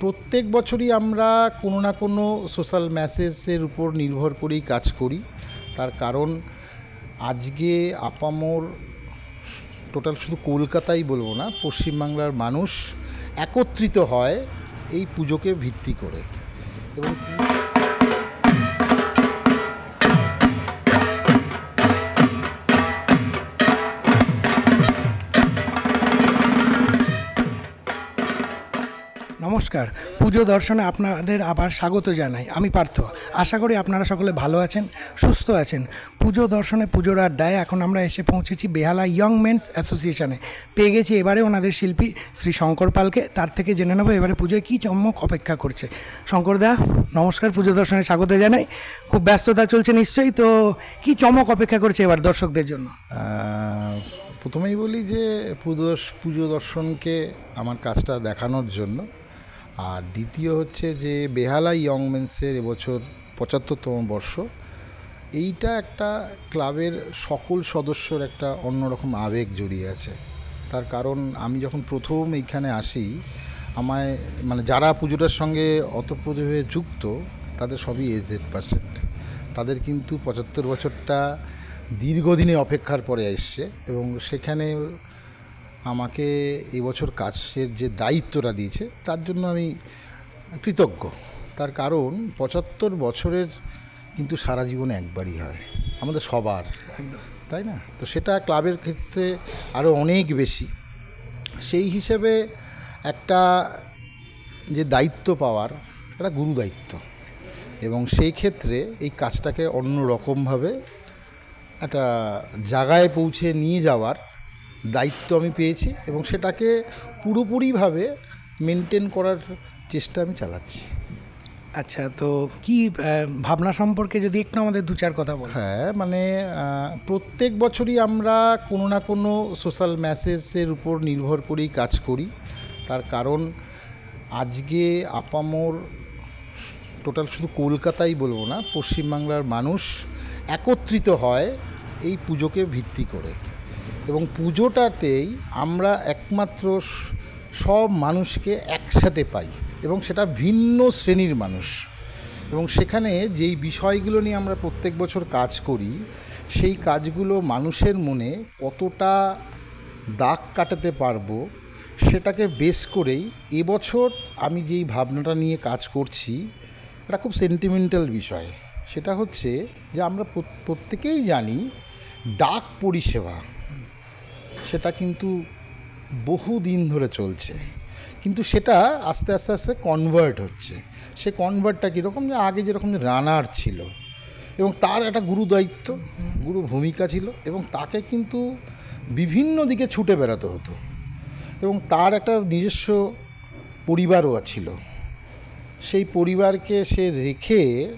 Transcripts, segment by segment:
প্রত্যেক বছরই আমরা কোনো না কোনো সোশ্যাল মেসেজের উপর নির্ভর করেই কাজ করি। তার কারণ, আজকে আপামর টোটাল শুধু কলকাতাই বলব না, পশ্চিমবাংলার মানুষ একত্রিত হয় এই পুজোকে ভিত্তি করে। এবং নমস্কার। পুজো দর্শনে আপনাদের আবার স্বাগত জানাই। আমি পার্থ। আশা করি আপনারা সকলে ভালো আছেন, সুস্থ আছেন। পুজো দর্শনে পুজোর আড্ডায় এখন আমরা এসে পৌঁছেছি বেহালা ইয়ং মেন্স অ্যাসোসিয়েশনে। পেয়ে গেছি এবারে ওনাদের শিল্পী শ্রী শঙ্কর পালকে। তার থেকে জেনে নেব এবারে পুজোয় কী চমক অপেক্ষা করছে। শঙ্কর দা, নমস্কার পুজো দর্শনে স্বাগত জানাই। খুব ব্যস্ততা চলছে নিশ্চয়ই, তো কি চমক অপেক্ষা করছে এবার দর্শকদের জন্য? প্রথমেই বলি যে পুজো পুজো দর্শনকে আমার কাজটা দেখানোর জন্য আর দ্বিতীয় হচ্ছে যে বেহালা ইয়ং মেন্সের এবছর পঁচাত্তরতম বর্ষ, এইটা একটা ক্লাবের সকল সদস্যর একটা অন্যরকম আবেগ জড়িয়ে আছে। তার কারণ আমি যখন প্রথম এইখানে আসি, আমায় মানে যারা পুজোটার সঙ্গে অতপ্রতভাবে যুক্ত, তাদের সবই এজেড পার্সেন্ট তাদের কিন্তু পঁচাত্তর বছরটা দীর্ঘদিনে অপেক্ষার পরে এসছে এবং সেখানে আমাকে এবছর কাজের যে দায়িত্বটা দিয়েছে তার জন্য আমি কৃতজ্ঞ। তার কারণ পঁচাত্তর বছরের কিন্তু সারা জীবনে একবারই হয়। আমাদের সবার। তাই না? তো সেটা ক্লাবের ক্ষেত্রে আরও অনেক বেশি। সেই হিসেবে একটা যে দায়িত্ব পাওয়ার একটা গুরু দায়িত্ব। এবং সেই ক্ষেত্রে এই কাজটাকে অন্য রকমভাবে একটা জায়গায় পৌঁছে নিয়ে যাওয়ার দায়িত্ব আমি পেয়েছি এবং সেটাকে পুরোপুরিভাবে মেনটেন করার চেষ্টা আমি চালাচ্ছি। আচ্ছা তো কি ভাবনা সম্পর্কে যদি একটু আমাদের দু চার কথা বলেন। হ্যাঁ মানে প্রত্যেক বছরই আমরা কোনো না কোনো সোশ্যাল মেসেজের উপর নির্ভর করেই কাজ করি। তার কারণ আজকে আপামর টোটাল শুধু কলকাতাই বলব না পশ্চিমবাংলার মানুষ একত্রিত হয় এই পুজোকে ভিত্তি করে। এবং পুজোটাতেই আমরা একমাত্র সব মানুষকে একসাথে পাই এবং সেটা ভিন্ন শ্রেণির মানুষ। এবং সেখানে যেই বিষয়গুলো নিয়ে আমরা প্রত্যেক বছর কাজ করি, সেই কাজগুলো মানুষের মনে কতটা দাগ কাটাতে পারব সেটাকে বেস করেই এবছর আমি যেই ভাবনাটা নিয়ে কাজ করছি, এটা খুব সেন্টিমেন্টাল বিষয়। সেটা হচ্ছে যে আমরা প্রত্যেকেই জানি ডাক পরিষেবা। সেটা কিন্তু বহু দিন ধরে চলছে। কিন্তু সেটা আস্তে আস্তে আস্তে কনভার্ট হচ্ছে। সে কনভার্টটা কীরকম যে আগে যেরকম রানার ছিল। এবং তার একটা গুরু দায়িত্ব, গুরু ভূমিকা ছিল এবং তাকে কিন্তু বিভিন্ন দিকে ছুটে বেড়াতে হতো। এবং তার একটা নিজস্ব পরিবারও ছিল। সেই পরিবারকে সে রেখে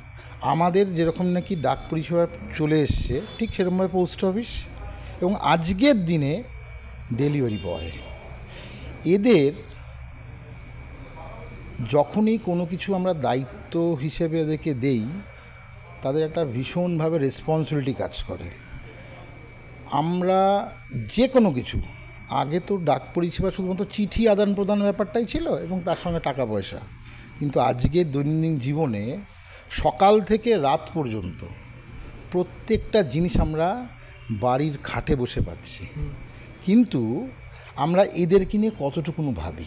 আমাদের যেরকম নাকি ডাক পরিষেবা চলে এসছে, ঠিক সেরকমভাবে পোস্ট অফিস এবং আজকের দিনে ডেলিভারি বয়। এদের যখনই কোনো কিছু আমরা দায়িত্ব হিসেবে এদেরকে দেই, তাদের একটা ভীষণভাবে রেসপন্সিবিলিটি কাজ করে। আমরা যে কোনো কিছু, আগে তো ডাক পরিষেবা শুধুমাত্র চিঠি আদান প্রদান ব্যাপারটাই ছিল এবং তার সঙ্গে টাকা পয়সা। কিন্তু আজকের দৈনন্দিন জীবনে সকাল থেকে রাত পর্যন্ত প্রত্যেকটা জিনিস আমরা বাড়ির খাটে বসে পাচ্ছি। কিন্তু আমরা এদেরকে নিয়ে কতটুকুনো ভাবি?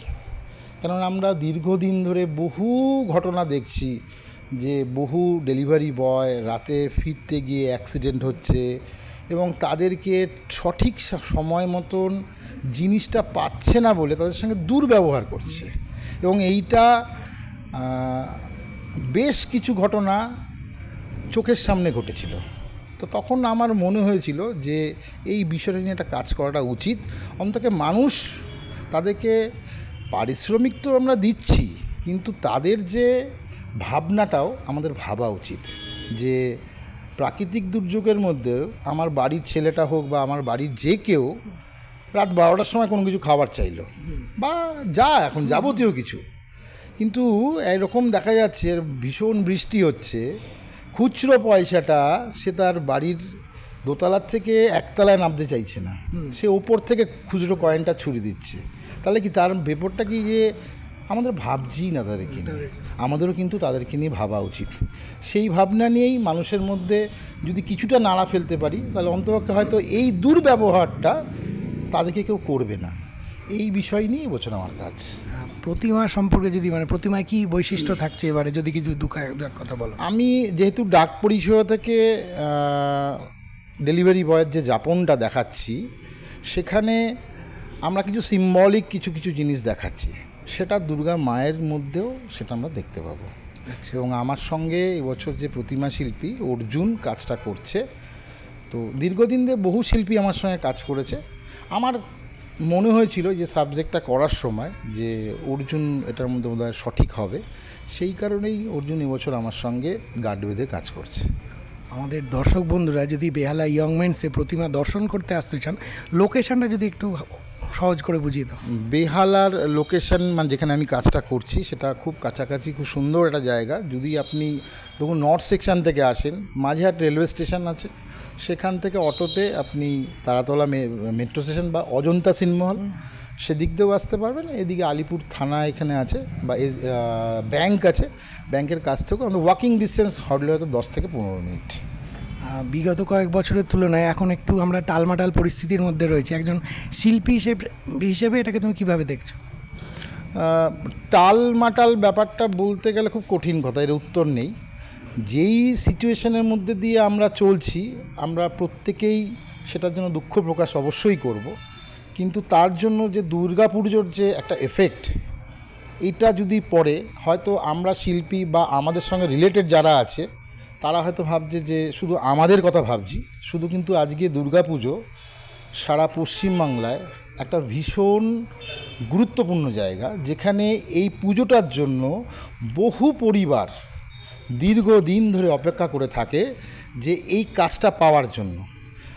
কারণ আমরা দীর্ঘদিন ধরে বহু ঘটনা দেখছি যে বহু ডেলিভারি বয় রাতে ফিরতে গিয়ে অ্যাক্সিডেন্ট হচ্ছে এবং তাদেরকে সঠিক সময় মতন জিনিসটা পাচ্ছে না বলে তাদের সঙ্গে দুর্ব্যবহার করছে। এবং এইটা বেশ কিছু ঘটনা চোখের সামনে ঘটেছিল। তো তখন আমার মনে হয়েছিল যে এই বিষয়টা নিয়ে একটা কাজ করাটা উচিত। অন্তত মানুষ তাদেরকে পারিশ্রমিক তো আমরা দিচ্ছি, কিন্তু তাদের যে ভাবনাটাও আমাদের ভাবা উচিত। যে প্রাকৃতিক দুর্যোগের মধ্যেও আমার বাড়ির ছেলেটা হোক বা আমার বাড়ির যে কেউ রাত বারোটার সময় কোনো কিছু খাবার চাইলো বা যা এখন যাবতীয় কিছু। কিন্তু এরকম দেখা যাচ্ছে, ভীষণ বৃষ্টি হচ্ছে খুচরো পয়সাটা সে তার বাড়ির দোতলার থেকে একতলায় নামতে চাইছে না। সে ওপর থেকে খুচরো কয়েনটা ছুড়ে দিচ্ছে। তাহলে কি তার ব্যাপারটা কি যে আমাদের ভাবছি না তাদেরকে নিয়ে? আমাদেরও কিন্তু তাদেরকে নিয়ে ভাবা উচিত। সেই ভাবনা নিয়েই মানুষের মধ্যে যদি কিছুটা নাড়া ফেলতে পারি তাহলে অন্তপক্ষে হয়তো এই দুর্ব্যবহারটা তাদেরকে কেউ করবে না। এই বিষয় নিয়ে এবছর আমার কাজ। প্রতিমা সম্পর্কে যদি মানে প্রতিমায় কি বৈশিষ্ট্য থাকছে এবারে যদি কিছু দুঃখ দু এক কথা বলো। আমি যেহেতু ডাক পরিষেবা থেকে ডেলিভারি বয়ের যে যাপনটা দেখাচ্ছি সেখানে আমরা কিছু সিম্বলিক কিছু কিছু জিনিস দেখাচ্ছি। সেটা দুর্গা মায়ের মধ্যেও সেটা আমরা দেখতে পাবো। এবং আমার সঙ্গে এবছর যে প্রতিমা শিল্পী অর্জুন কাজটা করছে তো দীর্ঘদিন ধরে বহু শিল্পী আমার সঙ্গে কাজ করেছে। আমার মনে হয়েছিল যে সাবজেক্টটা করার সময় যে অর্জুন এটার মধ্যে বোধহয় সঠিক হবে সেই কারণেই অর্জুন এবছর আমার সঙ্গে গার্ড বেঁধে কাজ করছে। আমাদের দর্শক বন্ধুরা যদি বেহালা ইয়ং মেন্সে প্রতিমা দর্শন করতে আসতে চান লোকেশনটা যদি একটু সহজ করে বুঝিয়ে দাও। বেহালার লোকেশন মানে যেখানে আমি কাজটা করছি সেটা খুব কাছাকাছি খুব সুন্দর একটা জায়গা। যদি আপনি দেখুন নর্থ সেকশন থেকে আসেন মাঝেহাট রেলওয়ে স্টেশন আছে। সেখান থেকে অটোতে আপনি তারাতলা মেট্রো স্টেশন বা অজন্তা সিনেমা হল সেদিক দিয়েও আসতে পারবেন। এদিকে আলিপুর থানা এখানে আছে বা ব্যাংক আছে। ব্যাংকের কাছ থেকেও আমাদের ওয়াকিং ডিস্টেন্স হটলে হয়তো দশ থেকে পনেরো মিনিট। বিগত কয়েক বছরের তুলনায় এখন একটু আমরা টালমাটাল পরিস্থিতির মধ্যে রয়েছে। একজন শিল্পী হিসেবে হিসেবে এটাকে তুমি কীভাবে দেখছ? আহ, টাল ব্যাপারটা বলতে গেলে খুব কঠিন কথা এর উত্তর নেই। যেই সিচুয়েশনের মধ্যে দিয়ে আমরা চলছি, আমরা প্রত্যেকেই সেটার জন্য দুঃখ প্রকাশ অবশ্যই করব। কিন্তু তার জন্য যে দুর্গা পুজোর যে একটা এফেক্ট এটা যদি পড়ে, হয়তো আমরা শিল্পী বা আমাদের সঙ্গে রিলেটেড যারা আছে, তারা হয়তো ভাবছে যে শুধু আমাদের কথা ভাবছি, শুধু কিন্তু আজকে দুর্গা পুজো সারা পশ্চিমবাংলায় একটা ভীষণ গুরুত্বপূর্ণ জায়গা, যেখানে এই পুজোটার জন্য বহু পরিবার দীর্ঘদিন ধরে অপেক্ষা করে থাকে যে এই কাজটা পাওয়ার জন্য।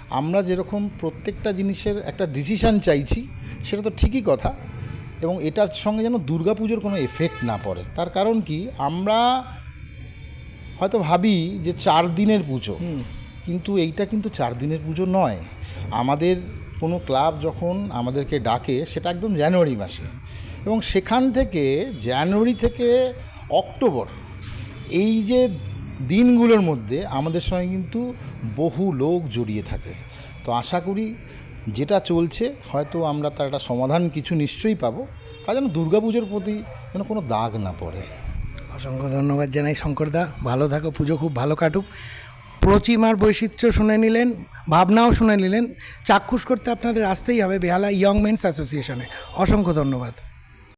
আমরা যেরকম প্রত্যেকটা জিনিসের একটা ডিসিশান চাইছি সেটা তো ঠিকই কথা এবং এটার সঙ্গে যেন দুর্গাপুজোর কোনো এফেক্ট না পড়ে। তার কারণ কি? আমরা হয়তো ভাবি যে চার দিনের পুজো। হুম। কিন্তু এইটা কিন্তু চার দিনের পুজো নয়। আমাদের কোনো ক্লাব যখন আমাদেরকে ডাকে সেটা একদম জানুয়ারি মাসে। এবং সেখান থেকে জানুয়ারি থেকে অক্টোবর এই যে দিনগুলোর মধ্যে আমাদের সঙ্গে কিন্তু বহু লোক জড়িয়ে থাকে। তো আশা করি যেটা চলছে, হয়তো আমরা তার একটা সমাধান কিছু নিশ্চয়ই পাবো। তা যেন দুর্গাপুজোর প্রতি যেন কোনো দাগ না পড়ে। অসংখ্য ধন্যবাদ জানাই শঙ্করদা। ভালো থাকো, পুজো খুব ভালো কাটুক। প্রতিমার বৈচিত্র্য শুনে নিলেন, ভাবনাও শুনে নিলেন। চাক্ষুষ করতে আপনাদের আসতেই হবে বেহালা ইয়ং মেন্স অ্যাসোসিয়েশনে। অসংখ্য ধন্যবাদ।